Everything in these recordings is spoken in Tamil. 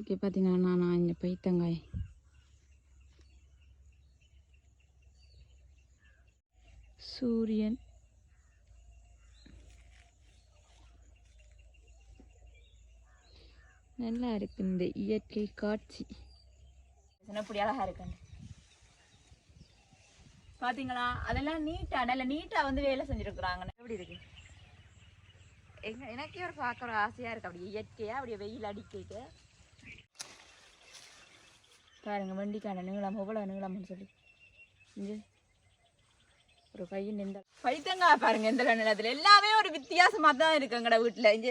ஓகே பார்த்தீங்கன்னா நான் இங்கே பைத்தங்காய். சூரியன். நல்லா இருக்கு இந்த இயற்கை காட்சி. அப்படி அழகா இருக்குன்னு பாத்தீங்களா? அதெல்லாம் நீட்டா நல்ல நீட்டா வந்து வேலை செஞ்சிருக்கிறாங்க. எப்படி இருக்கு? எங்க எனக்கே ஒரு பார்க்குற ஆசையா இருக்கு. அப்படி இயற்கையா அப்படியே வெயில் அடிக்கிட்டு. பாருங்க வண்டிக்கான நீளம் எவ்வளவு நீளம்னு சொல்லி. இங்க ஒரு கையில் இந்த பைத்தங்காய் பாருங்க இந்த நிலத்துல. எல்லாமே ஒரு வித்தியாசமா தான் இருக்கு எங்கட வீட்டுல இங்க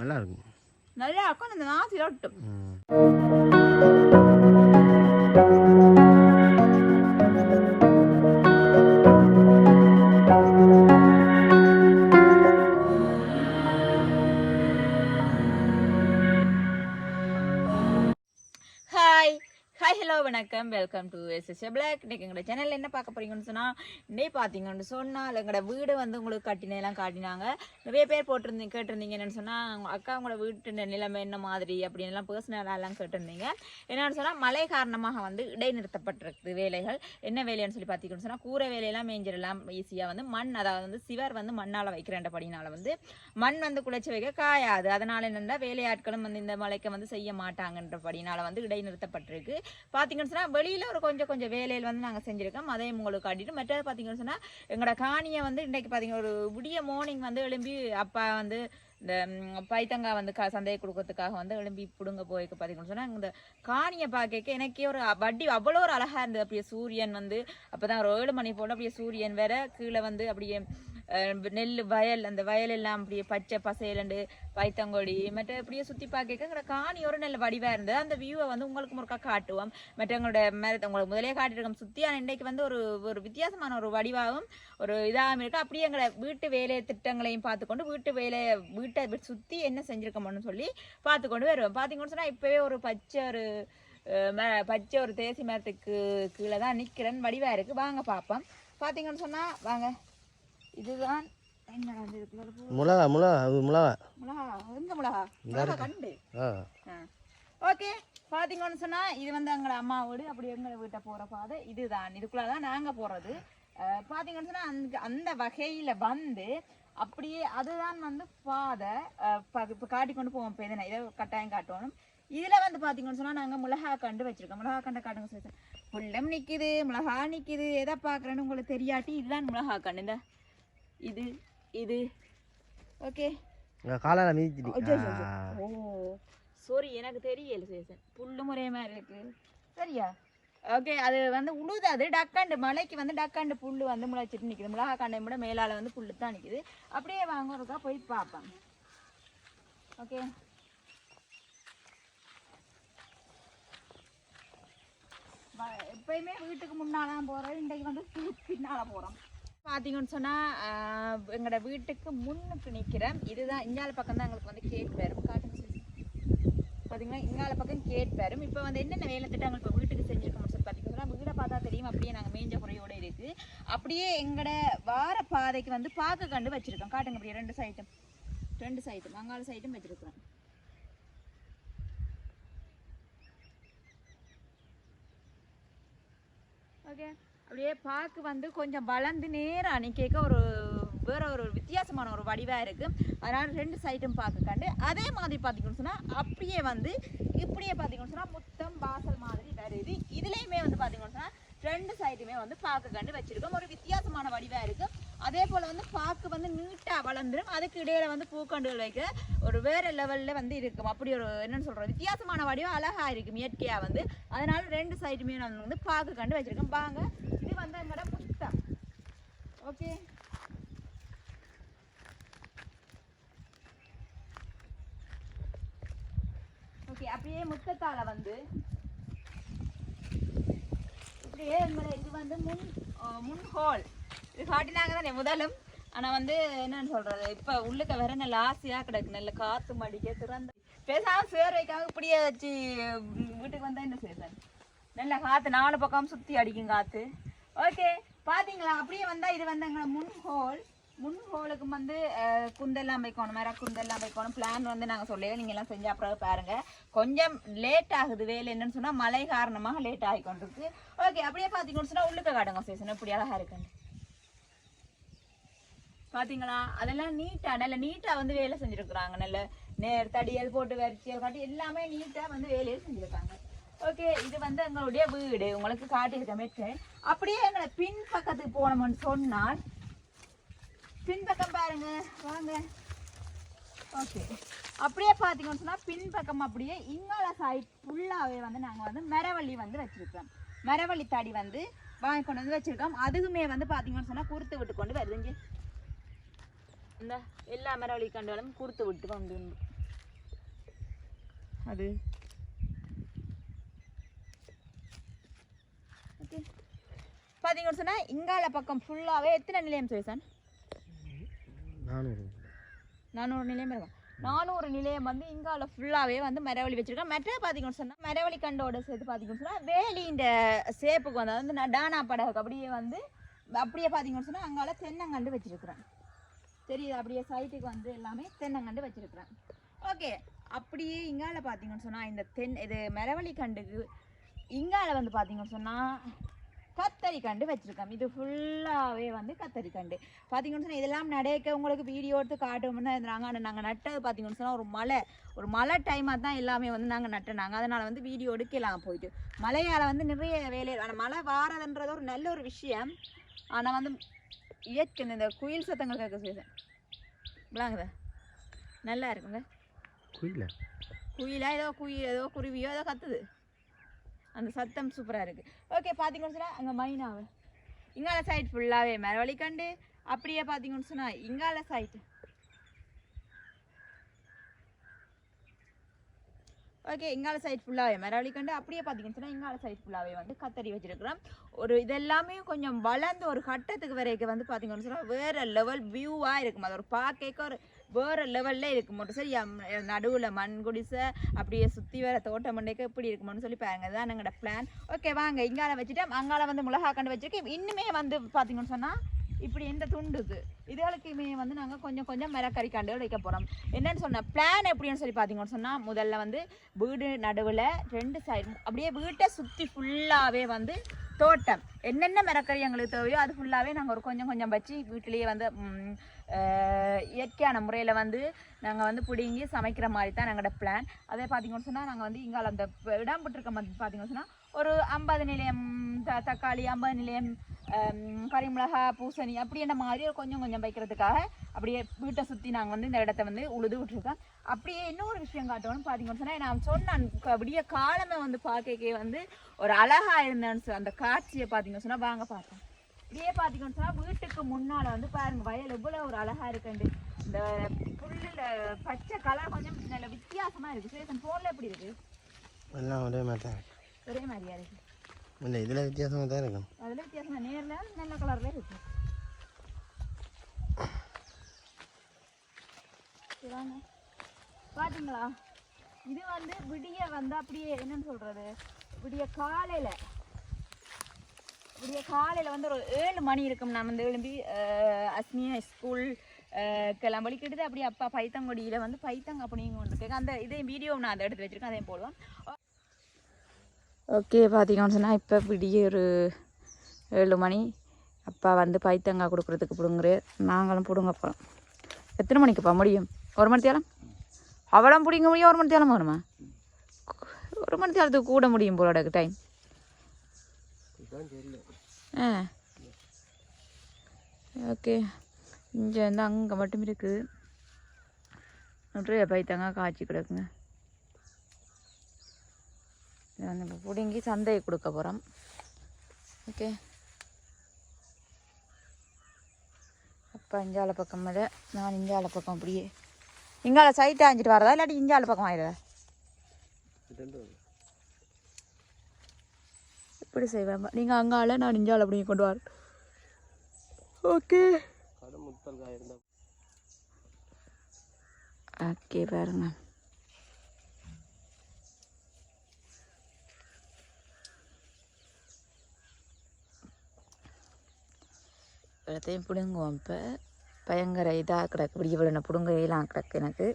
நல்லா இருக்கும். நல்லா இருக்கும் அந்த நாசி ஹலோ வணக்கம் வெல்கம் டு எஸ்எஸ் பிளாக் எங்களோட சேனலில் என்ன பார்க்க போறீங்கன்னு சொன்னால் இன்னே பார்த்தீங்கன்னு சொன்னால் எங்களோட வீடு வந்து உங்களுக்கு கட்டினெல்லாம் காட்டினாங்க. நிறைய பேர் போட்டிருந்தீங்க கேட்டிருந்தீங்க என்னென்னு சொன்னால் அக்கா உங்களோட வீட்டு நிலைமை என்ன மாதிரி அப்படின்னு எல்லாம் பர்சனலாக எல்லாம் கேட்டிருந்தீங்க. என்னன்னு சொன்னால் மழை காரணமாக வந்து இடைநிறுத்தப்பட்டிருக்கு வேலைகள். என்ன வேலைன்னு சொல்லி பார்த்தீங்கன்னு சொன்னால் கூரை வேலையெல்லாம் மேஞ்சிடலாம் ஈஸியாக வந்து மண் அதாவது வந்து சிவர் வந்து மண்ணால் வைக்கிறேன்றபடினால வந்து மண் வந்து குளிச்சு வைக்க காயாது. அதனால என்னென்னா வேலையாட்களும் வந்து இந்த மலைக்கு வந்து செய்ய மாட்டாங்கன்றபடினால் வந்து இடைநிறுத்தப்பட்டிருக்கு. பார்த்தீங்கன்னு சொன்னால் வெளியில் ஒரு கொஞ்சம் கொஞ்சம் வேலையில் வந்து நாங்கள் செஞ்சுருக்கோம். அதையும் உங்களுக்கு காட்டிட்டு மற்றது பார்த்தீங்கன்னு சொன்னால் எங்களோட காணியை வந்து இன்றைக்கு பார்த்தீங்கன்னா ஒரு விடிய மார்னிங் வந்து எழும்பி அப்பா வந்து இந்த பைத்தங்கா பைத்தங்காய் வந்து க சந்தையை கொடுக்கறதுக்காக வந்து எழும்பி பிடுங்க போய்க்கு பார்த்தீங்கன்னு சொன்னால் இந்த காணியை பார்க்க எனக்கே ஒரு வட்டி அவ்வளோ ஒரு அழகாக இருந்தது. அப்படியே சூரியன் வந்து அப்போ தான் ஒரு ஏழு மணி போல் அப்படியே சூரியன் வேற கீழே வந்து அப்படியே நெல் வயல் அந்த வயல் எல்லாம் அப்படியே பச்சை பசையலண்டு பைத்தங்கொடி மற்ற இப்படியே சுற்றி பார்க்க காணி ஒரு நல்ல வடிவாக இருந்தது. அந்த வியூவை வந்து உங்களுக்கு முறுக்கா காட்டுவோம். மற்ற எங்களோட மேல உங்களுக்கு முதலே சுற்றி அந்த இன்றைக்கு வந்து ஒரு ஒரு வித்தியாசமான ஒரு வடிவாகவும் ஒரு இதாகவும் இருக்குது அப்படியே எங்களை வீட்டு வேலை திட்டங்களையும் பார்த்துக்கொண்டு வீட்டு வேலை வீட்டை சுற்றி என்ன செஞ்சுருக்கோம்னு சொல்லி பார்த்துக்கொண்டு வருவோம். பார்த்தீங்கன்னு சொன்னால் இப்போவே ஒரு பச்சை ஒரு பச்சை ஒரு தேசி மரத்துக்கு கீழே தான் நிற்கிறேன் வடிவாக இருக்குது வாங்க பார்ப்போம். பார்த்தீங்கன்னு சொன்னால் வாங்க. இதுதான் மிளகா மிளகா மிளகா கண்டு. ஓகே பாத்தீங்கன்னு சொன்னா இது வந்து எங்களோட அம்மா வீடு அப்படி எங்களை வீட்டை போற பாதை இதுதான். இதுக்குள்ள தான் நாங்க போறது. பாத்தீங்கன்னு சொன்னா அந்த அந்த வகையில வந்து அப்படியே அதுதான் வந்து பாதை. இப்ப காட்டி கொண்டு போவோம் இப்போ இதை இதை கட்டாயம் காட்டணும். இதுல வந்து பாத்தீங்கன்னு சொன்னா நாங்க மிளகா கண்டு வச்சிருக்கோம். மிளகா கண்டை காட்டுங்க சார் புல்லம் நிக்குது மிளகா நிக்குது. எதை பாக்குறேன்னு உங்களுக்கு தெரியாட்டி இதுதான் மிளகா கண்டு. இந்த இது இது. ஓகே காலால் மிதிச்சிட்டு. ஐயோ. ஓ சாரி எனக்கு தெரியல சேசன் புல்லு முறை மாதிரி இருக்கு? சரியா? ஓகே அது வந்து உழுது அது டக்காண்டு மலைக்கு வந்து டக்காண்டு புல்லு வந்து முளைச்சிட்டு நிக்குது. மிளகா கண்டை விட மேலால வந்து புல்லு தான் நிக்குது. அப்படியே வாங்க ஒருக்கா போய் பார்ப்பேன் ஓகே எப்பயுமே வீட்டுக்கு முன்னாலாம் போறோம் இன்றைக்கு வந்து பின்னால போறோம். பார்த்தீங்கன்னு சொன்னால் எங்களோட வீட்டுக்கு முன்னுக்கு நிற்கிறேன் இதுதான் இங்கால பக்கம் தான் எங்களுக்கு வந்து கேட் வரும் காட்டுங்க பார்த்தீங்கன்னா இங்கால பக்கம் கேட் வரும் இப்போ வந்து என்னென்ன வேலை திட்டங்கள் இப்போ வீட்டுக்கு செஞ்சுருக்கோம்னு சொல்லி பார்த்தீங்கன்னா வீடை பார்த்தா தெரியும். அப்படியே நாங்கள் மேஞ்ச குறையோடு இருக்குது அப்படியே எங்களோட வார பாதைக்கு வந்து பார்க்க கண்டு வச்சுருக்கோம். காட்டுங்க அப்படியே ரெண்டு சைட்டும் ரெண்டு சைட்டும் அங்கால சைட்டும் வச்சுருக்கிறோம். ஓகே அப்படியே பார்க்க வந்து கொஞ்சம் வளர்ந்து நேராக நிற்க ஒரு வேற ஒரு வித்தியாசமான ஒரு வடிவாக இருக்குது அதனால் ரெண்டு சைட்டும் பார்க்க கண்டு. அதே மாதிரி பார்த்தீங்கன்னு சொன்னால் அப்படியே வந்து இப்படியே பார்த்தீங்கன்னு சொன்னால் முத்தம் வாசல் மாதிரி வருது. இதுலேயுமே வந்து பார்த்தீங்கன்னு சொன்னால் ரெண்டு சைடுமே வந்து பார்க்க கண்டு வச்சுருக்கோம். ஒரு வித்தியாசமான வடிவாக இருக்குது அதே போல் வந்து பார்க்க வந்து நீட்டாக வளர்ந்துடும் அதுக்கு இடையில வந்து பூக்கண்டுகள் வைக்க ஒரு வேறு லெவலில் வந்து இருக்கும். அப்படி ஒரு என்னென்னு சொல்கிறோம் வித்தியாசமான வடிவம் அழகாக இருக்கும் இயற்கையாக வந்து. அதனால் ரெண்டு சைடுமே நான் வந்து பார்க்க கண்டு வச்சுருக்கேன் பாங்க இது வந்து முத்தம் ஓகே ஓகே அப்படியே முத்தத்தால வந்து இப்படியே இது வந்து முன் முன் ஹோல் இது காட்டினாங்க தானே முதலும்? ஆனா வந்து என்னன்னு சொல்றது? இப்ப உள்ளுக்க வேற நல்ல ஆசையா கிடக்கு. நல்ல காத்து மடிக்க திறந்து பேசாம சேர் வைக்காம இப்படியே வச்சு வீட்டுக்கு வந்தா என்ன செய்வேன் நல்ல காத்து நாலு பக்கம் சுத்தி அடிக்கும் காத்து. ஓகே பாத்தீங்களா? அப்படியே வந்தா இது வந்து எங்களை முன் ஹோல் முன் ஹோலுக்கு வந்து குந்தெல்லாம் வைக்கணும் மர குந்தெல்லாம் வைக்கணும். பிளான் வந்து நாங்கள் சொல்லல நீங்கள் எல்லாம் செஞ்ச அப்புறம் பாருங்க. கொஞ்சம் லேட் ஆகுது வேலை என்னன்னு சொன்னா மழை காரணமாக லேட் ஆகி கொண்டிருக்கு. ஓகே அப்படியே பார்த்தீங்கன்னு சொன்னா உள்ளுக்க காடுங்க சேசன். இப்படி அழகா இருக்குன்னு பாத்தீங்களா? அதெல்லாம் நீட்டா நல்ல நீட்டா வந்து வேலை செஞ்சிருக்கிறாங்க நல்ல நேர் தடியல் போட்டு வரிச்சியல் காட்டி எல்லாமே நீட்டா வந்து வேலையை செஞ்சிருக்காங்க. ஓகே இது வந்து எங்களுடைய வீடு. உங்களுக்கு காட்டியிருக்க மெட்டு அப்படியே எங்களை பின் பக்கத்துக்கு போனோம்னு சொன்னால் பின்பக்கம் பாருங்க வாங்க. ஓகே அப்படியே பார்த்தீங்கன்னு சொன்னால் பின்பக்கம் அப்படியே இங்கால சைட் ஃபுல்லாகவே வந்து நாங்கள் வந்து மரவள்ளி வந்து வச்சுருக்கோம். மரவள்ளி தடி வந்து வாங்கி கொண்டு வந்து வச்சுருக்கோம். அதுக்குமே வந்து பார்த்தீங்கன்னு சொன்னால் குறுத்து விட்டு கொண்டு வருதுங்க. இந்த எல்லா மரவள்ளி கண்டுகளும் குறுத்து விட்டு வந்து. அது ஓகே. பார்த்தீங்கன்னு சொன்னால் இங்கால பக்கம் ஃபுல்லாகவே எத்தனை நிலையம் சுயசான் நானூறு. நானூறு நிலையம் இருக்கும். நானூறு நிலையம் வந்து இங்கால ஃபுல்லாகவே வந்து மரவள்ளி வச்சிருக்கேன் மற்ற பார்த்தீங்கன்னு சொன்னால் மரவள்ளி கண்டோட சேர்த்து பார்த்தீங்கன்னு சொன்னால் வேலின்ற சேப்புக்கு வந்து வந்து டானா படகுக்கு அப்படியே வந்து அப்படியே பார்த்தீங்கன்னு சொன்னால் அங்கால தென்னங்கண்டு வச்சிருக்கிறேன் தெரியுது? அப்படியே சைட்டுக்கு வந்து எல்லாமே தென்னங்கண்டு வச்சிருக்கிறேன் ஓகே. அப்படியே இங்கால பார்த்தீங்கன்னு சொன்னால் இந்த தென் இது மரவள்ளி கண்டுக்கு இங்கால வந்து பார்த்தீங்கன்னு சொன்னால் கத்தரி கண்டு வச்சிருக்கோம் இது ஃபுல்லாகவே வந்து கத்தரி கண்டு. பார்த்தீங்கன்னு சொன்னால் இதெல்லாம் நடக்க உங்களுக்கு வீடியோ எடுத்து காட்டுவோம்னு தான் இருந்தாங்க. ஆனால் நாங்கள் நட்டது பார்த்தீங்கன்னு சொன்னால் ஒரு மழை ஒரு மழை டைமாக தான் எல்லாமே வந்து நாங்கள் நட்டுனாங்க. அதனால் வந்து வீடியோ எடுக்கலாம் போயிட்டு. மழையால் வந்து நிறைய வேலை. ஆனால் மழை வாரதுன்றது ஒரு நல்ல ஒரு விஷயம். ஆனால் வந்து இயற்கை இந்த குயில் சத்தங்கள் கேட்க செய்யுது. விளாங்குதா? நல்லா இருக்குங்க குயில? குயிலா ஏதோ குயில் ஏதோ குருவியோ ஏதோ கத்துது. அந்த சத்தம் சூப்பராக இருக்குது ஓகே பார்த்தீங்கன்னு சொன்னால் அங்கே மைனாவை. இங்கால சைட் ஃபுல்லாகவே மரவழி கண்டு அப்படியே பார்த்தீங்கன்னு சொன்னால் இங்கால சைட் ஓகே இங்கால சைட் ஃபுல்லாகவே மரவழி கண்டு அப்படியே பார்த்தீங்கன்னு சொன்னால் இங்கால சைட் ஃபுல்லாகவே வந்து கத்தரி வச்சிருக்கிறோம். ஒரு இதெல்லாமே கொஞ்சம் வளர்ந்து ஒரு கட்டத்துக்கு வரைக்கும் வந்து பார்த்தீங்கன்னு சொன்னால் வேறு லெவல் வியூவாக இருக்கும். அது ஒரு பார்க்க ஒரு வேறு லெவலில் இருக்கும் மட்டும். சரி நடுவில் மண் குடிசை அப்படியே சுற்றி வர தோட்டம் மண்டைக்கு எப்படி இருக்குமோன்னு சொல்லி பாருங்க. இதுதான் எங்களோட பிளான் ஓகே வாங்க. இங்கால வச்சுட்டு அங்கால வந்து மிளகா கண்டு வச்சிருக்கேன். இன்னுமே வந்து பார்த்தீங்கன்னு சொன்னால் இப்படி எந்த துண்டுது இதுகளுக்குமே வந்து நாங்கள் கொஞ்சம் கொஞ்சம் மரக்கறி கண்டுகள் வைக்க போகிறோம் என்னன்னு சொன்ன பிளான் எப்படின்னு சொல்லி பார்த்தீங்கன்னு சொன்னால் முதல்ல வந்து வீடு நடுவில் ரெண்டு சைடு அப்படியே வீட்டை சுற்றி ஃபுல்லாகவே வந்து தோட்டம். என்னென்ன மரக்கறி எங்களுக்கு தேவையோ அது ஃபுல்லாகவே நாங்கள் ஒரு கொஞ்சம் கொஞ்சம் வச்சு வீட்டிலேயே வந்து இயற்கையான முறையில் வந்து நாங்கள் வந்து பிடுங்கி சமைக்கிற மாதிரி தான் எங்களோட பிளான் அதே பார்த்தீங்கன்னு சொன்னால் நாங்கள் வந்து இங்கால அந்த இடம் போட்டிருக்க மாதிரி பார்த்தீங்கன்னு சொன்னால் ஒரு ஐம்பது நிலையம் த தக்காளி ஐம்பது நிலையம் கறிமிளகா பூசணி அப்படி என்ன மாதிரி கொஞ்சம் கொஞ்சம் வைக்கிறதுக்காக அப்படியே வீட்டை சுற்றி நாங்கள் வந்து இந்த இடத்த வந்து உழுது விட்டுருக்கோம். அப்படியே இன்னொரு விஷயம் காட்டணும்னு பார்த்தீங்கன்னு சொன்னால் நான் சொன்னேன் க- காலமே வந்து பார்க்கக்கே வந்து ஒரு அழகாக இருந்தேன்னு அந்த காட்சியை பார்த்தீங்கன்னு சொன்னால் வாங்க பார்த்தோம் இப்படியே பார்த்தீங்கன்னு சொன்னால் வீட்டுக்கு முன்னால் வந்து பாருங்க வயல் எவ்வளோ ஒரு அழகா இருக்குண்டு. இந்த புல்லில் பச்சை கலர் கொஞ்சம் நல்ல வித்தியாசமாக இருக்குது சரி ஃபோனில் எப்படி இருக்குது எல்லாம் ஒரே மாதிரி தான் இருக்கு. ஒரே மாதிரியா இருக்குது இல்லை இதில் வித்தியாசமாக தான் இருக்கும். அதில் வித்தியாசமாக நேரில் நல்ல கலர்ல இருக்கு. பாத்தீங்களா? இது வந்து விடிய வந்து அப்படியே என்னன்னு சொல்றது? விடிய காலையில விடிய காலையில் வந்து ஒரு ஏழு மணி இருக்கும். நான் வந்து எழும்பி அஸ்மியா ஸ்கூல் கிளம்பலிக்கிட்டு அப்படியே அப்பா பைத்தங்கொடியில் வந்து பைத்தங்க அப்படிங்க ஒன்று அந்த இதே வீடியோ நான் அதை எடுத்து வச்சுருக்கேன். அதையும் போடுவோம் ஓகே பார்த்தீங்கன்னு சொன்னால் இப்போ விடிய ஒரு ஏழு மணி. அப்பா வந்து பைத்தங்காய் கொடுக்குறதுக்கு பிடுங்குற நாங்களும் பிடுங்க போகிறோம் எத்தனை மணிக்குப்பா முடியும்? ஒரு மணி தேரம் அவளும் பிடிங்க முடியும் ஒரு மணி தேரம் வருமா ஒரு மணி தேரத்துக்கு கூட முடியும் போல டைம் ஆ. ஓகே. இங்கே வந்து அங்கே மட்டும் இருக்குது நிறைய பைத்தங்காய் காய்ச்சி கிடக்குங்க. இப்போ பிடுங்கி சந்தையை கொடுக்க போகிறோம் ஓகே. அப்பா இஞ்சால பக்கம் மேலே நான் இஞ்சால பக்கம் அப்படியே. இங்கால சைட்டை ஆஞ்சிட்டு வரதா? இல்லாட்டி இஞ்சால பக்கம் ஆயிடுதா இப்படி செய்வேன். நீங்கள் அங்கால நான் இஞ்சால அப்படிங்க கொண்டு வர. ஓகே ஓகே பாருங்க. எல்லாத்தையும் பிடுங்குவோம் இப்போ. பயங்கர இதாக கிடக்கு. இப்படி இவ்வளோ பிடுங்கையெல்லாம் கிடக்கு எனக்கு.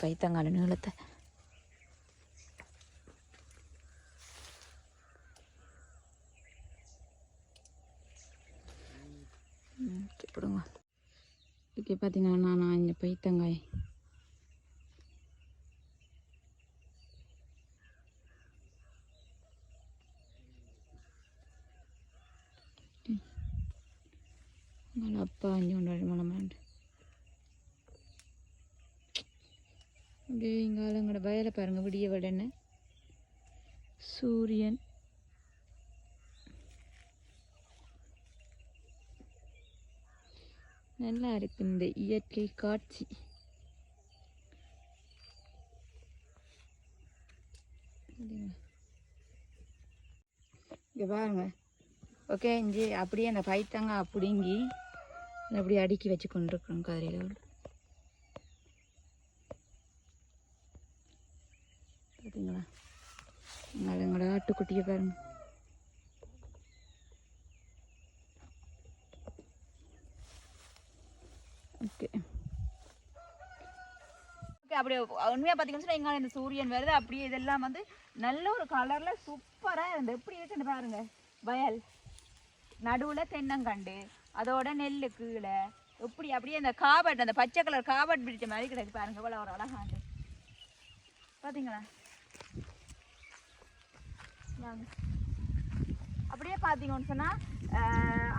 பைத்தங்கால நீளத்தை ம், சரி, பிடுங்க இதுக்கு பார்த்தீங்கன்னா நான் இந்த பைத்தங்காய் உங்கள் அப்பா அஞ்சு கொண்டாடி மலமாண்டு அப்படியே இங்கே எங்களோட வயலை பாருங்க விடிய விடன்னு. சூரியன். நல்லா இருக்கு இந்த இயற்கை காட்சி. இங்கே பாருங்க. ஓகே இஞ்சி அப்படியே அந்த பைத்தங்க பிடுங்கி அப்படி அடுக்கி வச்சு கொண்டிருக்கிறோம் கதிரையில் பார்த்தீங்களா எங்களோட ஆட்டுக்குட்டியை பாருங்க. ஓகே. ஓகே அப்படியே உண்மையாக பார்த்தீங்கன்னு சொன்னால் இந்த சூரியன் வருது அப்படியே இதெல்லாம் வந்து நல்ல ஒரு கலரில் சூப்பராக இருந்து எப்படி இருக்குன்னு பாருங்க. வயல். நடுவில் தென்னங்கண்டு அதோட நெல் கீழே. எப்படி அப்படியே அந்த காபட் அந்த பச்சை கலர் காபட் பிடிச்ச மாதிரி கிடைக்கு பாருங்க. இவ்வளோ ஒரு அழகாண்டு பார்த்தீங்களா அப்படியே பார்த்தீங்கன்னு சொன்னால்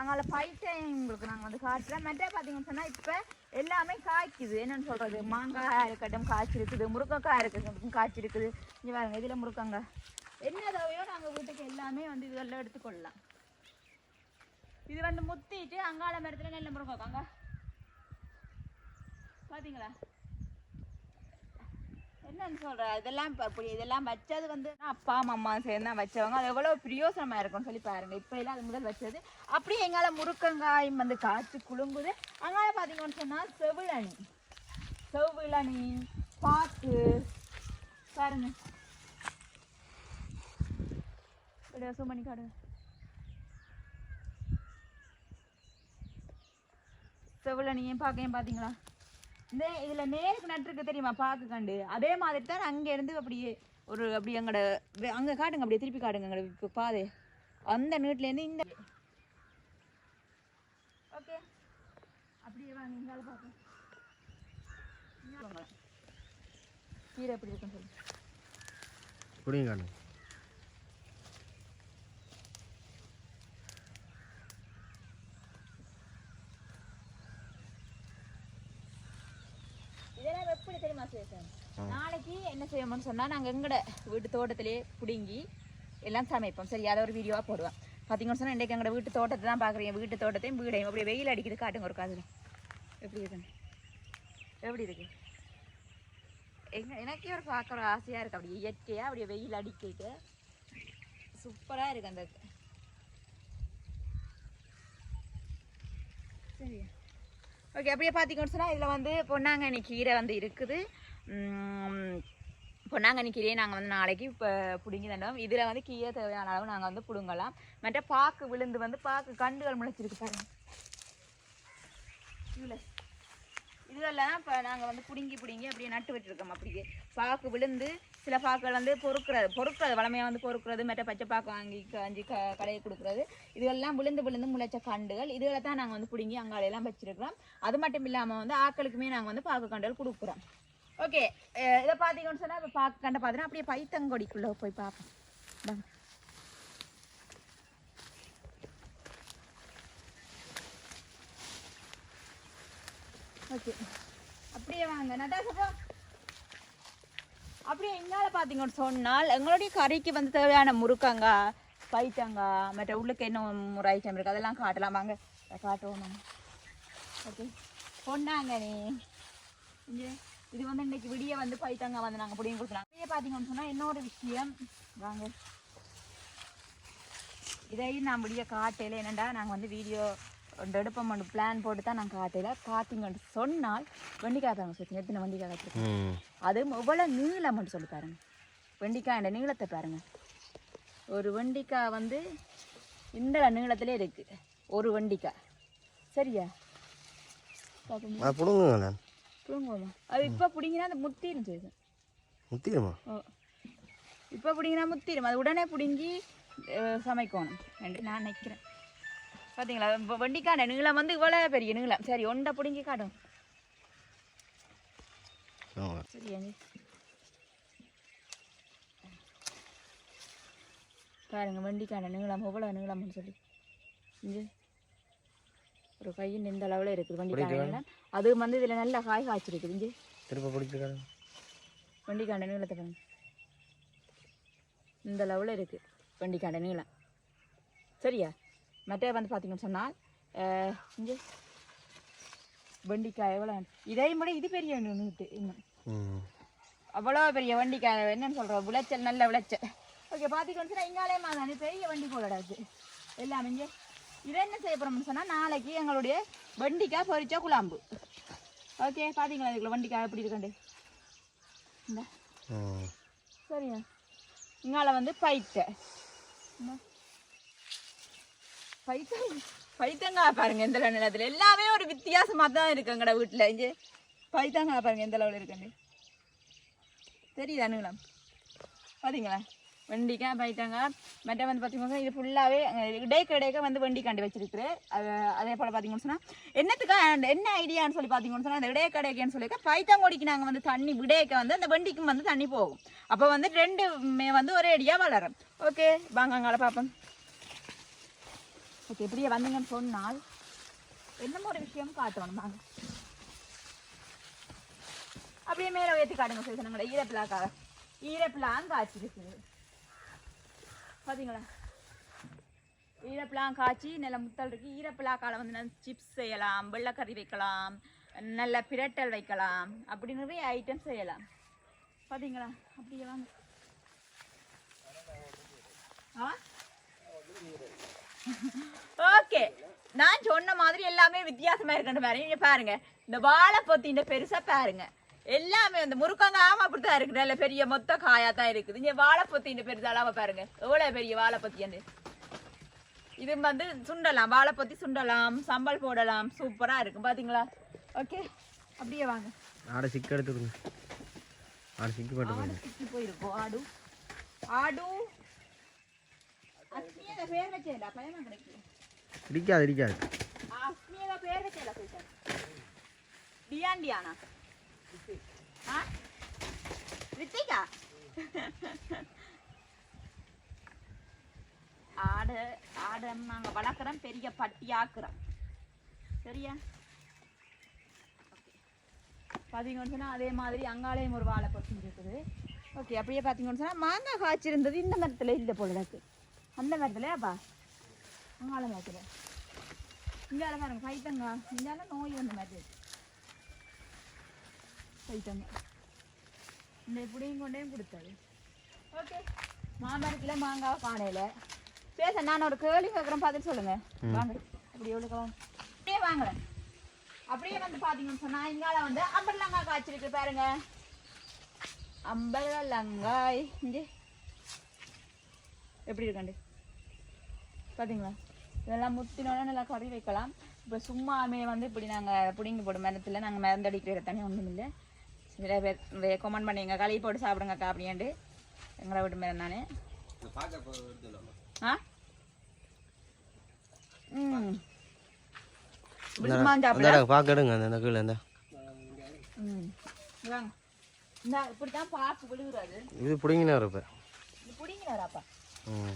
நாங்கள் ஃபைவ் டைம் உங்களுக்கு நாங்கள் வந்து காட்டுறோம் மெட்டே பார்த்தீங்கன்னு சொன்னால் இப்போ எல்லாமே காய்க்குது. என்னன்னு சொல்கிறது மாங்காய் இருக்கட்டும் காய்ச்சிருக்குது முருங்கைக்காய் இருக்குது. காய்ச்சிருக்குது இங்கே பாருங்க இதில் முருக்கங்க என்ன தேவையோ நாங்கள் வீட்டுக்கு எல்லாமே வந்து இதெல்லாம் எடுத்துக்கொள்ளலாம். இது வந்து முத்திட்டு அங்காள மரத்தில் நெல் முருங்கைக்காங்க. பார்த்தீங்களா என்னன்னு சொல்ற? இதெல்லாம் இப்போ அப்படி இதெல்லாம் வச்சது வந்து அப்பா அம்மா சேர்ந்து தான் வச்சவங்க. அது எவ்வளோ பிரயோசனமா இருக்கும்னு சொல்லி பாருங்க. இப்போ எல்லாம் அது முதல் வச்சது. அப்படியே எங்கால முருக்கங்காய் வந்து காய்ச்சி குலுங்குது. அதனால பார்த்தீங்கன்னு சொன்னால் செவிழனி செவிழனி பாக்கு. பாருங்க. இப்படி சுமணி காடு செவிழனியும் பார்க்கையும் பார்த்தீங்களா இந்த இதில் நேருக்கு நட்டுருக்கு தெரியுமா? பாக்கு கண்டு. அதே மாதிரி தான் அங்கே இருந்து அப்படியே ஒரு அப்படி எங்களோட அங்க காட்டுங்க அப்படியே திருப்பி காட்டுங்க எங்களோட பாதை. அந்த நீட்லேருந்து இந்த ஓகே. அப்படியே வாங்க இங்கால வாங்க. கீரை எப்படி இருக்குன்னு சொல்லு இதெல்லாம் எப்படி தெரியுமா சேஷன் நாளைக்கு என்ன செய்வோம்னு சொன்னா நாங்க எங்கட வீட்டு தோட்டத்திலே புடுங்கி எல்லாம் சமைப்போம். சரி அதை ஒரு வீடியோவா போடுவேன் பார்த்தீங்கன்னு சொன்னா இன்றைக்கு வீட்டு தோட்டத்தை தான் பார்க்குறீங்க வீட்டு தோட்டத்தையும் வீடையும். அப்படியே வெயில் அடிக்குது காட்டுங்க ஒரு காதுல. எப்படி இருக்குன்னு? எப்படி இருக்கு? எங்க எனக்கே ஒரு பார்க்குற ஆசையா இருக்கு. அப்படியே இயற்கையா அப்படியே வெயில் அடிக்கிட்டு சூப்பரா இருக்கு அந்த சரி. ஓகே அப்படியே பார்த்தீங்கன்னு சொன்னால் இதில் வந்து பொன்னாங்கண்ணி கீரை வந்து இருக்குது. பொன்னாங்கண்ணி கீரையை நாங்கள் வந்து நாளைக்கு இப்போ பிடுங்கி தண்டோம் இதில் வந்து கீரை தேவையான அளவு நாங்கள் வந்து பிடுங்கலாம். மற்ற பாக்கு விழுந்து வந்து பாக்கு கண்டுகள் முளைச்சிருக்கு பாருங்க. இவ்வளோ இதுவெல்லாம் இப்போ நாங்கள் வந்து பிடுங்கி பிடுங்கி அப்படியே நட்டு விட்டுருக்கோம் அப்படியே பாக்கு விழுந்து சில பாக்கள் வந்து பொறுக்கிறது பொறுக்கிறது வளமையாக வந்து பொறுக்கிறது மற்ற பச்சை பாக்கு வாங்கி காஞ்சி க கடையை கொடுக்குறது. இதுவெல்லாம் விழுந்து விழுந்து முளைச்ச கண்டுகள். இதுகளை தான் நாங்கள் வந்து பிடுங்கி அங்காலையெல்லாம் வச்சிருக்கிறோம். அது மட்டும் இல்லாமல் வந்து ஆக்களுக்குமே நாங்கள் வந்து பாக்கு கண்டுகள் கொடுக்குறோம். ஓகே இதை பார்த்தீங்கன்னு சொன்னால் இப்போ பாக்கு கண்டை பார்த்தீங்கன்னா அப்படியே பைத்தங்கொடிக்குள்ளே போய் பார்ப்போம் வாங்க. ஓகே. அப்படியே வாங்க. நட்டாசா அப்படியே என்னால் பார்த்தீங்கன்னு சொன்னால் எங்களுடைய கறிக்கு வந்து தேவையான முறுக்கங்கா பைத்தங்காய் மற்ற உள்ளுக்கு என்ன ஒரு ஐட்டம் இருக்குது அதெல்லாம் காட்டலாம். வாங்க காட்டுவோம் ஓகே பொண்ணாங்க நீ. இங்கே இது வந்து இன்னைக்கு விடிய வந்து பைத்தங்க வந்து நாங்கள் பிடிங்க கொடுக்கலாம். அப்படியே பார்த்தீங்கன்னு சொன்னால் இன்னொரு விஷயம். வாங்க. இதையும் நான் விடிய காட்டையில் என்னடா நாங்கள் வந்து வீடியோ ஒன்று எடுப்போம் ஒன்று பிளான் போட்டு தான் நான் காட்டையில் பார்த்தீங்கன்னு சொன்னால் வெண்டிக்காய் பாருங்க சுற்றி எத்தனை வெண்டிக்காய் வச்சிருக்கேன் ம். அது எவ்வளோ நீளம்னு சொல்லி பாருங்க. வெண்டிக்காய் நீளத்தை பாருங்க. ஒரு வெண்டிக்காய் வந்து இந்த நீளத்திலே இருக்கு. ஒரு வெண்டிக்காய். சரியா? பிடுங்குங்க புடுங்குவோமா? அது இப்போ பிடிங்கினா அந்த முத்திரும் செய்யுது. இப்போ பிடிங்கினா முத்திரும். அது உடனே பிடுங்கி சமைக்கணும். நான் நினைக்கிறேன். பார்த்தீங்களா வண்டிக்கான நீளம் வந்து இவ்வளோ பெரிய நீளம். சரி ஒண்டை பிடுங்கி காட்டும். ஆமாம் சரி அஞ்சு பாருங்க வண்டிக்கான நீளம் எவ்வளோ நீளம்னு சொல்லி. இங்கே. ஒரு கையின் இந்த அளவில் இருக்குது வண்டிக்கான நீளம். அது வந்து இதில் நல்லா காய் காய்ச்சிருக்குது இங்கே. திரும்ப பிடிச்சிருக்காரு வண்டிக்கான நீளத்தை பாருங்க. இந்த அளவில் இருக்குது வண்டிக்கான நீளம். சரியா? மற்ற வந்து பார்த்தீங்கன்னு சொன்னால் இங்கே வண்டிக்காய் எவ்வளோ இதையும் விட இது பெரிய நீட்டு இன்னும் அவ்வளோ பெரிய வண்டிக்காய் என்னன்னு சொல்கிறோம் விளைச்சல் நல்ல விளைச்சல். ஓகே பார்த்தீங்கன்னு சொன்னால் இங்காலே மாதிரி பெரிய வண்டி போலடா இது எல்லாம் இங்கே. இதை என்ன செய்ய போகிறோம்னு சொன்னால் நாளைக்கு எங்களுடைய வண்டிக்காய் பொரிச்சா குழம்பு. ஓகே பார்த்தீங்களா இதுக்குள்ள வண்டிக்காய் எப்படி இருக்கண்டு இந்த. சரியா? இங்கால வந்து பைத்தை. பைத்த பைத்தங்காய் பாருங்க எந்த நிலத்துல. எல்லாமே ஒரு வித்தியாசமா தான் இருக்கு எங்கட வீட்டுல இங்கே பைத்தங்காய் பாருங்க எந்த அளவில் இருக்குன்னு. தெரியுதா நீளம் பாத்தீங்களா? வெண்டிக்காய் பைத்தங்காய். மற்ற வந்து பார்த்தீங்கன்னா இது ஃபுல்லாகவே இடைக்க இடைக்க வந்து வெண்டிக்காண்டி வச்சிருக்கு அது அதே போல் பார்த்தீங்கன்னு சொன்னால் என்னத்துக்கா என்ன ஐடியான்னு சொல்லி பார்த்தீங்கன்னு சொன்னால் அந்த இடைக்க இடைக்கன்னு சொல்லிக்க பைத்தங்கொடிக்கு நாங்கள் வந்து தண்ணி விடையக்க வந்து அந்த வெண்டிக்கும் வந்து தண்ணி போகும். அப்போ வந்து ரெண்டுமே வந்து ஒரே அடியாக வளரும். ஓகே வாங்க அங்கால பார்ப்போம் ஓகே இப்படியே வந்தீங்கன்னு சொன்னால் என்னமோ ஒரு விஷயம் காட்டணும் வாங்க அப்படியே மேலே உயர்த்தி காட்டுங்க சேசனங்களை ஈரப்பிலாக்காக ஈரப்பிலாங் காய்ச்சி காய்ச்சிருக்கு பார்த்தீங்களா ஈரப்பிலாம் காய்ச்சி நல்ல முத்தல் இருக்கு. ஈரப்பிலாக்கால வந்து நல்ல சிப்ஸ் செய்யலாம் வெள்ளைக்கறி வைக்கலாம் நல்ல பிரட்டல் வைக்கலாம் அப்படி நிறைய ஐட்டம் செய்யலாம். பார்த்தீங்களா அப்படியே வாங்க. ஆ? ஓகே. நான் சொன்ன மாதிரி எல்லாமே வித்தியாசமா இருக்குன்னு பாருங்க இங்க பாருங்க. இந்த வாழைப்பொத்தி இந்த பெருசா பாருங்க. எல்லாமே இந்த முருக்கங்காம அப்படித்தான் இருக்கு நல்ல பெரிய மொத்த காயா தான் இருக்குது. இங்க வாழைப்பொத்தி இந்த பெருசாலாம பாருங்க. எவ்வளவு பெரிய வாழைப்பொத்தி இது வந்து சுண்டலாம். வாழைப்பொத்தி சுண்டலாம். சம்பல் போடலாம். சூப்பரா இருக்கும். பாத்தீங்களா? ஓகே. அப்படியே வாங்க. ஆடை சிக்க எடுத்துக்கோங்க ஆடை சிக்கி போட்டு ஆடு சுத்தி போயிருக்கோம். ஆடு. ஆடு. ஆ? ரித்திகா? ஆடு ஆடு நாங்க வளர்க்குறோம் பெரிய பட்டி ஆக்குறோம் சரியா பார்த்தீங்கன்னு சொன்னால் அதே மாதிரி அங்காளையும் ஒரு வாழை பற்றி இருக்குது. ஓகே அப்படியே பார்த்தீங்கன்னு சொன்னால் மாங்காய் காய்ச்சிருந்தது இந்த மரத்தில் இல்லை போல இருக்கு. அந்த மரத்துலையாப்பா அங்காள மரத்தில் இங்கால பாருங்க பைத்தங்க. இங்கால நோய் வந்த மாதிரி பைத்தங்க. இந்த இப்படியும் கொண்டே கொடுத்தாரு. ஓகே. மாமரத்தில் மாங்காவை காணையில் பேச நான் ஒரு கேள்வி கேட்குறேன் பார்த்துட்டு சொல்லுங்க. வாங்க. அப்படி எவ்வளோ வாங்க அப்படியே வாங்குறேன். அப்படியே வந்து பாத்தீங்கன்னு சொன்னா இங்கால வந்து அம்பர்லங்காய் காய்ச்சிருக்கு பாருங்க. அம்பர்லங்காய் இங்கே. எப்படி இருக்காண்டு பாத்தீங்களா? இதெல்லாம் முத்தினோட நல்லா கறி வைக்கலாம். இப்போ சும்மாமே வந்து இப்படி நாங்கள் பிடிங்கி போடும் மரத்தில் நாங்கள் மருந்தடிக்கிற தண்ணி ஒன்றும் இல்லை. சில பேர் கமெண்ட் பண்ணீங்க களி போட்டு சாப்பிடுங்கக்கா அப்படின்ட்டு எங்களை வீட்டு மேலே நானே. ஆ? ம். இப்படி சும்மா சாப்பிட அந்த பார்க்க எடுங்க அந்த கீழே இந்த. ம். வாங்க இந்த இப்படித்தான் பார்த்து விழுகுறாரு இது பிடிங்கினே இருப்பேன் இது பிடிங்கிறாராப்பா ம்.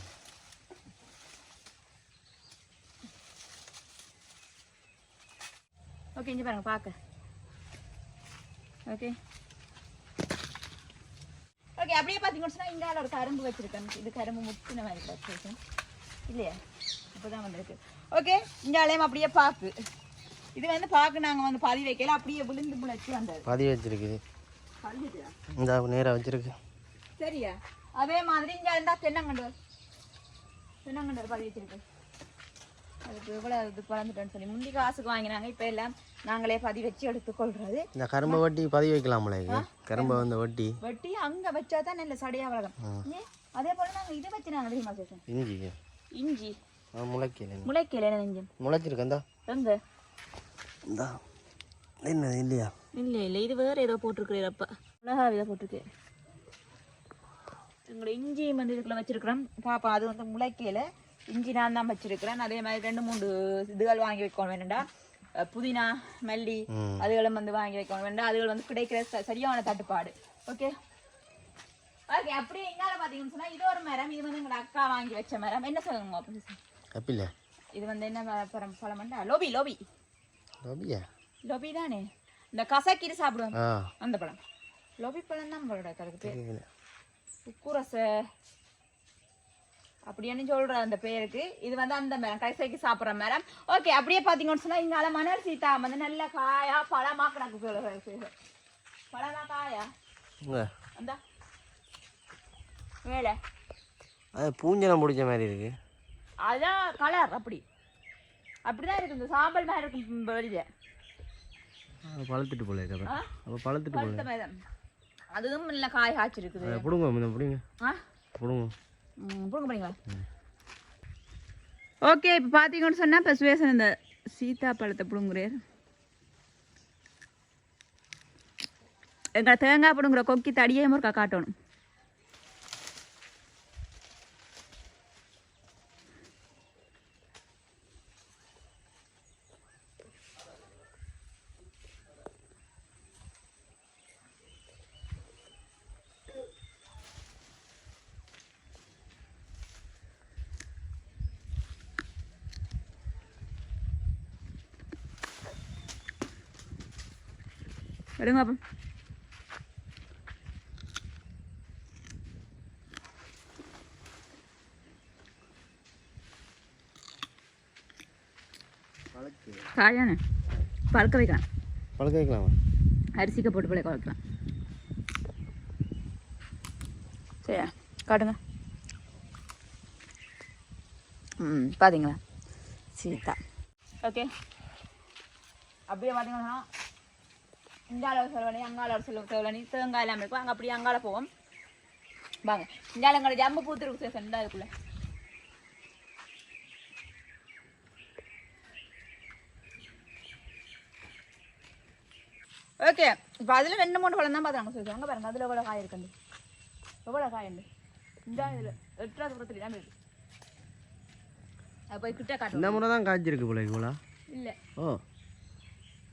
ஓகே இங்கே பாருங்க பார்க்க ஓகே ஓகே அப்படியே பார்த்தீங்கன்னு இங்கால ஒரு கரும்பு வச்சிருக்கேன் இது கரும்பு முத்தின மாதிரி வச்சிருக்கேன் இல்லையா இப்போதான் வந்திருக்கு ஓகே இங்காலையும் அப்படியே பாக்கு இது வந்து பாக்கு நாங்கள் வந்து பாதி வைக்கல அப்படியே விழுந்து முளைச்சி வந்தது பதிவு வச்சிருக்குது இந்த நேராக வச்சிருக்கு சரியா அதே மாதிரி இங்க இருந்தா தென்னங்கண்டு தென்னங்கண்டு பதிவு வச்சிருக்கு அதுக்கு எவ்வளவு இது சொல்லி முந்தி காசுக்கு வாங்கினாங்க இப்ப எல்லாம் நாங்களே பதிவு வச்சு எடுத்துக்கொள்றது. இந்த கரும்பை வட்டி பதிவு வைக்கலாம்ல இது? கரும்பை வந்து வட்டி. வெட்டி அங்க வச்சா தான் நல்ல சடையா வளரும். அதே போல இதை தெரியுமா சேஷன்? இஞ்சி. இஞ்சி. முளைக்கல முளைக்கல இஞ்சி? முளைச்சிருக்கு இந்தா. எங்க? இந்தா. என்ன இல்லையா? இல்லை இல்லை இது வேறு ஏதோ போட்டிருக்கிறப்ப மிளகா இதை போட்டிருக்கு. எங்களோட இஞ்சியும் வந்து இதுக்குள்ள வச்சிருக்கிறோம். பாப்பா அது வந்து முளைக்கையில் இஞ்சி நான் தான் வச்சிருக்கிறேன். அதே மாதிரி ரெண்டு மூணு இதுகள் வாங்கி வைக்கணும் வேணுண்டா புதினா மல்லி. அதுகளும் வந்து வாங்கி வைக்கணும் வேண்டாம் அதுகள் வந்து கிடைக்கிற சரியான தட்டுப்பாடு. ஓகே ஓகே அப்படியே எங்கால பார்த்தீங்கன்னு சொன்னா இது ஒரு மரம். இது வந்து எங்களோட அக்கா வாங்கி வச்ச மரம். என்ன சொல்லுங்க இது வந்து என்ன பழம் பழம்ண்டா? லோபி லோபி. லோபியா? லோபி தானே? இந்த கசக்கீரை சாப்பிடுவோம். ஆ. அந்த பழம். லோபி பழம் தான் நம்மளோட அதுக்கு பேர் தெரியல. அப்படின்னு சொல்ற அந்த பேருக்கு. இது வந்து அந்த மரம் கைசைக்கு சாப்பிட்ற மரம் ஓகே அப்படியே பார்த்தீங்கன்னு சொன்னா இங்கால மணல் சீத்தா வந்து நல்ல காயா பழமா கிடக்கு பழமா காயா? அந்த மேலே. அது பூஞ்சலம் பிடிச்ச மாதிரி இருக்கு. அதான் கலர் அப்படி. அப்படிதான் இருக்கு இந்த சாம்பல் மாதிரி இருக்கும் வெளியில. பழுத்துட்டு போல இருக்கு? அப்போ. பழுத்துட்டு போல. அதுவும் நல்ல காய் காய்ச்சிருக்குது. பிடுங்க பிடிங்க. பிடுங்க. புடுங்க போறீங்களா ஓகே இப்போ பார்த்தீங்கன்னு சொன்னால் இப்போ சுவேசன் இந்த சீதா பழத்தை பிடுங்குறார். எங்களை தேங்காய் பிடுங்குற கொக்கி தடியே முறுக்கா காட்டணும். எடுங்க அப்போ காயானே பழுக்க வைக்கலாம் பழுக்க வைக்கலாமா அரிசிக்கு போட்டு பழக்க வைக்கலாம் சரியா காட்டுங்க ம் பார்த்தீங்களா சீதா ஓகே அப்படியே பார்த்தீங்கன்னா இங்கால ஒரு செலவணி அங்கால ஒரு செலவு செலவணி தேங்காய் எல்லாம் இருக்கும். அங்கே அப்படியே அங்கால போவோம். வாங்க. இங்கால எங்களோட ஜம்பு பூத்துருக்கு சார் செண்டா இருக்குள்ள ஓகே இப்போ அதில் ரெண்டு மூணு பழம் தான் பார்த்தாங்க சொல்லி அங்கே பாருங்க அதில் எவ்வளோ காய் இருக்குண்டு எவ்வளோ காய் உண்டு இந்த இதில் எட்டாவது தூரத்துல தான் இருக்கு. அது போய் கிட்ட இந்த முறை தான் காய்ச்சிருக்கு போல இவ்வளோ இல்லை. ஓ.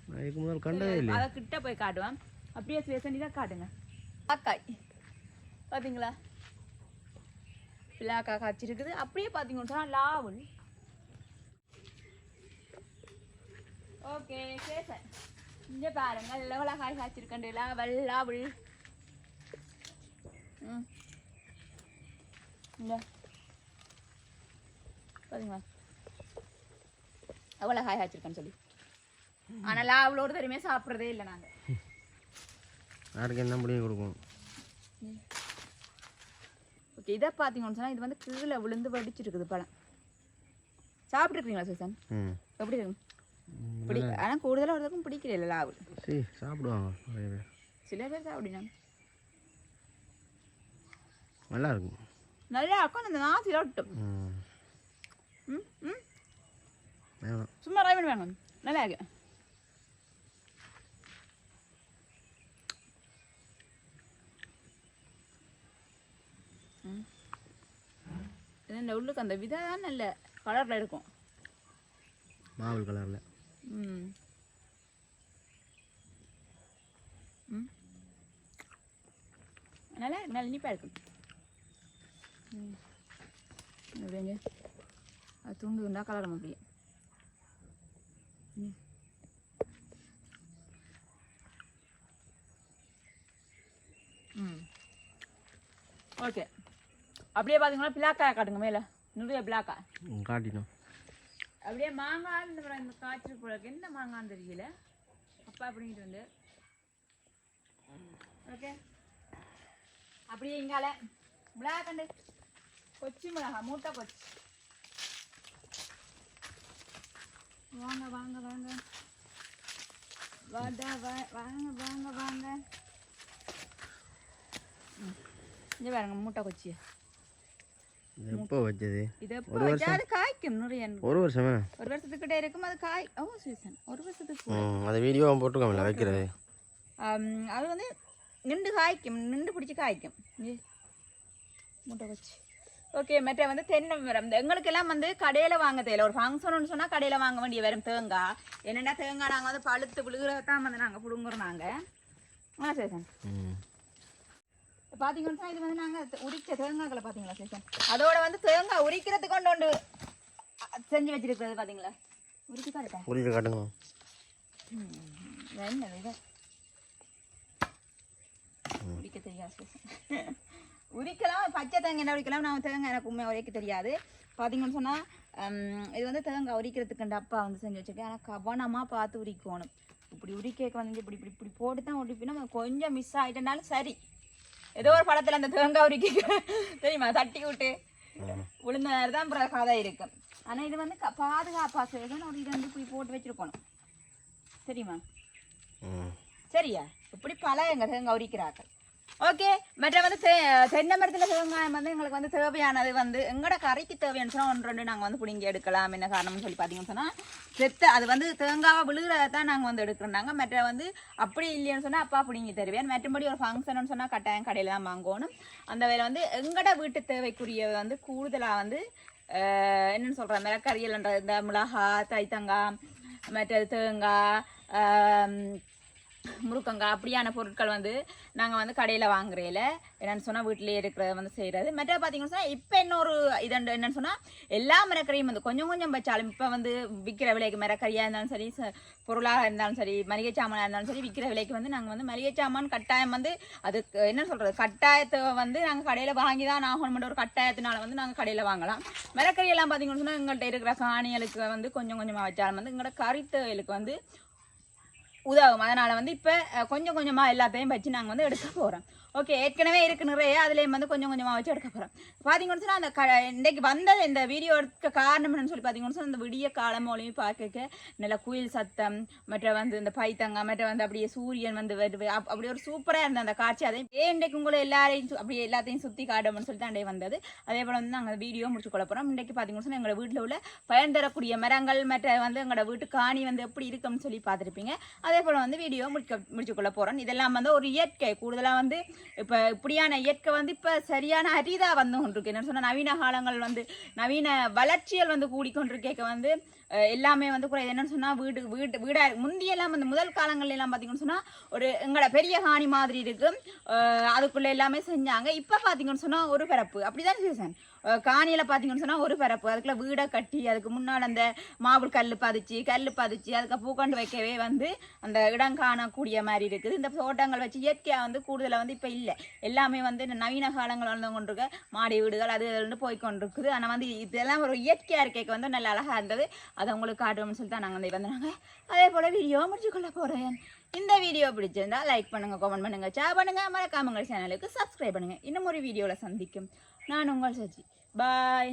நான் இதுக்கு முதல் கண்டதே இல்லை அதை கிட்ட போய் காட்டுவேன் அப்படியே பேசண்டி தான் காட்டுங்க. காக்காய். பார்த்தீங்களா பிளாக்கா காய்ச்சி இருக்குது அப்படியே பார்த்தீங்கன்னு சொன்னால் லாவல் ஓகே சேசன் இங்கே பாருங்க லெவலா காய் காய்ச்சிருக்கண்டு. லாவல் லாவல். ம். இந்த பார்த்தீங்களா எவ்வளோ காய் காய்ச்சிருக்கேன்னு சொல்லி. ஆனால் லாவல் ஒரு தருமே சாப்பிட்றதே இல்லை நாங்கள் யாருக்கு என்ன முடியும் கொடுக்கும் ஓகே இதை பார்த்தீங்கன்னு சொன்னால் இது வந்து கீழே விழுந்து வடிச்சிருக்குது பழம். சாப்பிட்ருக்கீங்களா சுசன்? ம். எப்படி இருக்கும் பிடி ஆனால் கூடுதலாக ஒருத்தருக்கும் பிடிக்கல இல்லை லாவல் சரி சாப்பிடுவாங்க நிறைய பேர். சில பேர் சாப்பிடினாங்க நல்லா இருக்கும் நல்லா இருக்கும் அந்த நாசில் ஒட்டும். ம். ம் ம். வேணும். சும்மா ரைவன் வேணும். நல்லா இருக்கு. இந்த உள்ளுக்கு அந்த விதை தான் நல்ல கலரில் இருக்கும். மாவல் கலரில் ம். ம். நல்லா நல்ல இனிப்பாக இருக்கும். ம். அப்படிங்க அது துண்டு துண்டா கலரும் அப்படியே. ம். ம். ஓகே. அப்படியே பார்த்தீங்கன்னா பிளாக்காய் காட்டுங்க மேலே. நிறைய பிளாக்காய் ம், காட்டினோம் அப்படியே மாங்காய் இந்த இந்த காய்ச்சல் போல. என்ன மாங்கான்னு தெரியல. அப்பா அப்படிங்கிட்டு வந்து. ஓகே. அப்படியே இங்கால. மிளகா கண்டு கொச்சி மிளகா மூட்டை கொச்சி. வாங்க வாங்க வாங்க. வாடா வாங்க வாங்க வாங்க. இங்க பாருங்க மூட்டை கொச்சி எப்போ வச்சது? எப்போ வச்சா அது காய்க்கும் நிறைய ஒரு வருஷமா? ஒரு வருஷத்துக்கிட்ட இருக்கும் அது காய் ஓ சீசன் ஒரு வருஷத்துக்கு அதை வீடியோ போட்டுருக்கோம்ல வைக்கிறது. அது வந்து நின்று காய்க்கும் நின்று பிடிச்சி காய்க்கும். முட்டை வச்சு. ஓகே மற்ற வந்து தென்னை மரம். இந்த எங்களுக்கெல்லாம் வந்து கடையில் வாங்க தேவையில்ல. ஒரு ஃபங்க்ஷன் சொன்னால் கடையில் வாங்க வேண்டிய வரும் தேங்காய் என்னென்னா தேங்காய் நாங்கள் வந்து பழுத்து விழுகிறதான் வந்து நாங்கள் பிடுங்குறோம் நாங்கள் ஆ சேசன் ம். பார்த்தீங்கன்னா இது வந்து நாங்கள் உரிச்ச தேங்காய்களை பார்த்தீங்களா சேசன் அதோட வந்து தேங்காய் உரிக்கிறதுக்கு கொண்டு அ, செஞ்சு வச்சிருக்கிறது பார்த்தீங்களா உரிச்சு காட்டா குறிக்க காட்டுங்க. என்னது இது உரிக்க தெரியாது உரிக்கலாம் பச்சை தேங்காய் என்ன உரிக்கலாம் நான் தேங்காய் எனக்கு உண்மை உரிக்க தெரியாது. பார்த்தீங்கன்னு சொன்னால் இது வந்து தேங்காய் உரிக்கிறதுக்கு அப்பா வந்து செஞ்சு வச்சிருக்கேன் ஆனால் கவனமாக பார்த்து உரிக்கணும். இப்படி உரிக்க வந்து இப்படி இப்படி இப்படி போட்டு தான் உரிப்பினா கொஞ்சம் மிஸ் ஆகிட்டனாலும் சரி. ஏதோ ஒரு படத்தில் அந்த தேங்காய் உரிக்க தெரியுமா? தட்டி விட்டு விழுந்த நேரம் தான் அப்புறம் கதை இருக்கும் ஆனால் இது வந்து பாதுகாப்பா செய்யணும். ஒரு இது வந்து இப்படி போட்டு வச்சிருக்கணும். தெரியுமா? ம். சரியா? இப்படி பல எங்க தேங்காய் உரிக்கிறார்கள். ஓகே மற்ற வந்து தே- தென்னை மரத்தில் வந்து எங்களுக்கு வந்து தேவையானது வந்து எங்களோட கறிக்கு தேவையான சொன்னால் ஒன்று ரெண்டு நாங்கள் வந்து பிடிங்கி எடுக்கலாம் என்ன காரணம்னு சொல்லி பார்த்தீங்கன்னு சொன்னால் செத்த அது வந்து தேங்காவை விழுகிறத தான் நாங்கள் வந்து எடுக்கிறோம்னாங்க மற்ற வந்து அப்படி இல்லைன்னு சொன்னால் அப்பா பிடிங்கி தருவேன் மற்றபடி ஒரு ஃபங்க்ஷன் சொன்னால் கட்டாயம் கடையில் தான் வாங்கணும் அந்த வேலை வந்து எங்களோட வீட்டு தேவைக்குரிய வந்து கூடுதலாக வந்து என்னென்னு என்னன்னு சொல்கிறேன் மிளக்கறியல்ன்ற இந்த மிளகா தைத்தங்காய் மற்ற தேங்காய் முருக்கங்காய் அப்படியான பொருட்கள் வந்து நாங்கள் வந்து கடையில் வாங்குறதில்ல என்னென்னு சொன்னால் வீட்டிலேயே இருக்கிறத வந்து செய்கிறது மற்ற பார்த்தீங்கன்னு சொன்னால் இப்போ இன்னொரு இது என்னென்னு சொன்னால் எல்லா மரக்கறியும் வந்து கொஞ்சம் கொஞ்சம் வச்சாலும் இப்போ வந்து விற்கிற விலைக்கு மரக்கறியாக இருந்தாலும் சரி பொருளாக இருந்தாலும் சரி மளிகை சாமானாக இருந்தாலும் சரி விற்கிற விலைக்கு வந்து நாங்கள் வந்து மளிகை சாமான் கட்டாயம் வந்து அதுக்கு என்ன சொல்கிறது கட்டாயத்தை வந்து நாங்கள் கடையில் வாங்கி தான் ஆகணும்ன்ற ஒரு கட்டாயத்தினால வந்து நாங்கள் கடையில் வாங்கலாம். மரக்கறி எல்லாம் பார்த்தீங்கன்னு சொன்னால் எங்கள்கிட்ட இருக்கிற காணிகளுக்கு வந்து கொஞ்சம் கொஞ்சமாக வச்சாலும் வந்து எங்களோட கறித்தொழிலுக்கு வந்து உதவும் அதனால் வந்து இப்போ கொஞ்சம் கொஞ்சமாக எல்லாத்தையும் வச்சு நாங்கள் வந்து எடுக்க போகிறோம் ஓகே ஏற்கனவே இருக்கு நிறைய. அதுலேயும் வந்து கொஞ்சம் கொஞ்சமாக வச்சு எடுக்க போகிறோம் பார்த்தீங்கன்னு சொன்னால் அந்த க இன்றைக்கு வந்தது இந்த வீடியோ எடுக்க காரணம் என்னன்னு சொல்லி பார்த்தீங்கன்னு சொன்னால் இந்த விடிய காலமோலையும் பார்க்க நல்ல குயில் சத்தம் மற்ற வந்து இந்த பைத்தங்க மற்ற வந்து அப்படியே சூரியன் வந்து வருது அப்- அப்படி ஒரு சூப்பராக இருந்த அந்த காட்சி. அதையும் ஏன் இன்றைக்கு உங்களை எல்லாரையும் சு- அப்படியே எல்லாத்தையும் சுற்றி காட்டணும்னு சொல்லிட்டு அண்டே வந்தது. அதே போல் வந்து நாங்கள் வீடியோ முடிச்சு கொள்ள போகிறோம் இன்றைக்கு பார்த்தீங்கன்னு சொன்னால் எங்களோட வீட்டில் உள்ள பயன் தரக்கூடிய மரங்கள் மற்ற வந்து எங்களோட வீட்டு காணி வந்து எப்படி இருக்கும்னு சொல்லி பார்த்துருப்பீங்க. அதே போல் வந்து வீடியோ முடிக்க முடிச்சு கொள்ள போகிறோம் இதெல்லாம் வந்து ஒரு இயற்கை. கூடுதலாக வந்து இப்போ இப்படியான இயற்கை வந்து இப்போ சரியான அரிதாக வந்து கொண்டிருக்கு. என்ன சொன்னால் நவீன காலங்கள் வந்து நவீன வளர்ச்சிகள் வந்து கூடிக்கொண்டிருக்க வந்து எல்லாமே வந்து குறை என்னன்னு சொன்னால் வீடு வீடு வீடாக முந்தியெல்லாம் வந்து முதல் காலங்கள்ல எல்லாம் பார்த்தீங்கன்னு சொன்னால் ஒரு எங்களோட பெரிய காணி மாதிரி இருக்கு. அஹ், அதுக்குள்ள எல்லாமே செஞ்சாங்க. இப்போ பார்த்தீங்கன்னு சொன்னால் ஒரு பரப்பு அப்படிதான் சீசன்? காணியில் பார்த்தீங்கன்னு சொன்னால் ஒரு பரப்பு. அதுக்குள்ள வீடை கட்டி அதுக்கு முன்னால் அந்த மாவு கல் பதிச்சு கல் பதிச்சு அதுக்கு பூக்கொண்டு வைக்கவே வந்து அந்த இடம் காணக்கூடிய மாதிரி இருக்குது. இந்த தோட்டங்கள் வச்சு இயற்கையாக வந்து கூடுதலாக வந்து இப்போ இல்லை. எல்லாமே வந்து நவீன காலங்கள் வளர்ந்து கொண்டிருக்க மாடி வீடுகள் அது இதுன்னு போய் கொண்டிருக்குது. ஆனால் வந்து இதெல்லாம் ஒரு இயற்கையாக இருக்கைக்கு வந்து நல்ல அழகாக இருந்தது. அதை உங்களுக்கு காட்டுவோம்னு சொல்லி தான் நாங்கள் வந்து வந்தாங்க அதே போல் வீடியோ முடிச்சு கொள்ள போகிறேன் இந்த வீடியோ பிடிச்சிருந்தா லைக் பண்ணுங்க கமெண்ட் பண்ணுங்க ஷேர் பண்ணுங்க. மறக்காம சேனலுக்கு சப்ஸ்கிரைப் பண்ணுங்க. இன்னும் ஒரு வீடியோவில் சந்திக்கும். நான் உங்கள் சச்சி பாய்